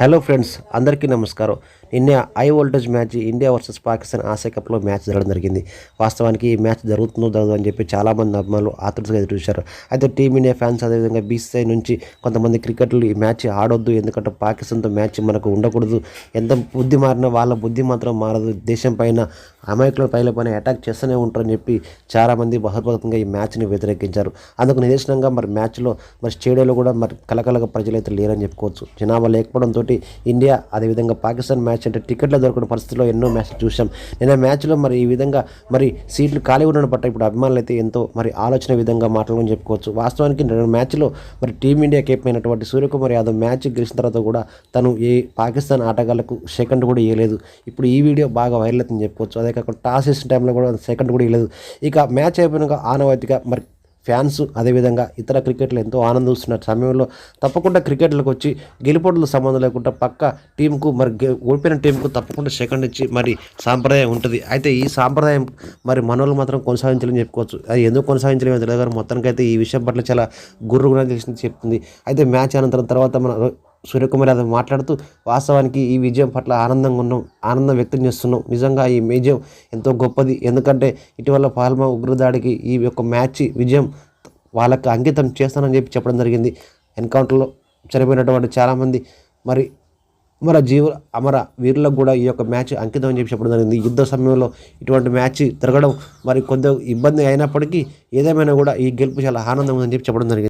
Hello friends అందరికీ నమస్కారం. నిన్న high voltage match India versus Pakistan Asia కప్లో మ్యాచ్ జరగడం జరిగింది. వాస్తవానికి ఈ మ్యాచ్ జరుగుతుందో జరగదు అని చెప్పి చాలామంది అభిమానులు ఆతృతగా ఎదురు చూశారు అయితే టీమిండియా ఫ్యాన్స్ అదేవిధంగా బీసీఐ నుంచి కొంతమంది క్రికెటర్లు ఈ మ్యాచ్ ఆడొద్దు ఎందుకంటే పాకిస్తాన్తో మ్యాచ్ మనకు ఉండకూడదు. ఎంత బుద్ధి మారినా వాళ్ళ బుద్ధి మాత్రం మారదు. దేశం పైన అమాయకుల పైల పైన అటాక్ చేస్తూనే ఉంటారని చెప్పి చాలామంది బహుభక్తంగా ఈ మ్యాచ్ని వ్యతిరేకించారు. అందుకు నిదర్శనంగా మరి మ్యాచ్లో మరి స్టేడియంలో కూడా మరి కలకలగా ప్రజలైతే లేరని చెప్పుకోవచ్చు. జనాభా లేకపోవడంతో ఇండియా అదేవిధంగా పాకిస్తాన్ మ్యాచ్ అంటే టికెట్లు దొరకని పరిస్థితిలో ఎన్నో మ్యాచ్లు చూసాం నిన్న మ్యాచ్లో మరి ఈ విధంగా మరి సీట్లు ఖాళీ ఉండడం పట్ల ఇప్పుడు అభిమానులు అయితే ఎంతో మరి ఆలోచన విధంగా మాట్లాడమని చెప్పుకోవచ్చు. వాస్తవానికి రెండు మ్యాచ్లో మరి టీమిండియా కేప్ అయినటువంటి సూర్యకుమార్ యాదవ్ మ్యాచ్ గెలిచిన తర్వాత కూడా తను ఏ పాకిస్తాన్ ఆటగాళ్ళకు సెకండ్ కూడా ఇవ్వలేదు ఇప్పుడు ఈ వీడియో బాగా వైరల్ అవుతుందని చెప్పుకోవచ్చు. అదే కాకుండా టాస్ వేసిన టైంలో కూడా సెకండ్ కూడా ఇవ్వలేదు ఇక మ్యాచ్ అయిపోయినాక ఆనవాయితీగా మరి ఫ్యాన్స్ అదేవిధంగా ఇతర క్రికెట్లు ఎంతో ఆనందిస్తున్న సమయంలో తప్పకుండా క్రికెట్లకు వచ్చి గెలుపోటుల సంబంధం లేకుండా పక్క టీంకు మరి గె- ఓడిపోయిన టీంకు తప్పకుండా సెకండ్ ఇచ్చి మరి సాంప్రదాయం ఉంటుంది. అయితే ఈ సాంప్రదాయం మరి మనోళ్ళు మాత్రం కొనసాగించాలని చెప్పుకోవచ్చు. అది ఎందుకు కొనసాగించలేమో తెలియదు. కానీ మొత్తానికి అయితే ఈ విషయం పట్ల చాలా గుర్రుగా తెలిసింది చెప్తుంది. అయితే మ్యాచ్ అనంతరం తర్వాత మన సూర్యకుమార్ యాదవ్ మాట్లాడుతూ వాస్తవానికి ఈ విజయం పట్ల ఆనందంగా ఉన్నాం ఆనందం వ్యక్తం చేస్తున్నాం. నిజంగా ఈ విజయం ఎంతో గొప్పది. ఎందుకంటే ఇటీవల పాల్మా ఉగ్రదాడికి ఈ యొక్క మ్యాచ్ విజయం వాళ్ళకి అంకితం చేస్తానని చెప్పి చెప్పడం జరిగింది. ఎన్కౌంటర్లో చనిపోయినటువంటి చాలామంది మరి అమర జీవ అమర వీరులకు కూడా ఈ యొక్క మ్యాచ్ అంకితం అని చెప్పి చెప్పడం జరిగింది. యుద్ధ సమయంలో ఇటువంటి మ్యాచ్ తిరగడం మరి కొంత ఇబ్బంది అయినప్పటికీ ఏదేమైనా కూడా ఈ గెలుపు చాలా ఆనందం ఉందని చెప్పి చెప్పడం జరిగింది.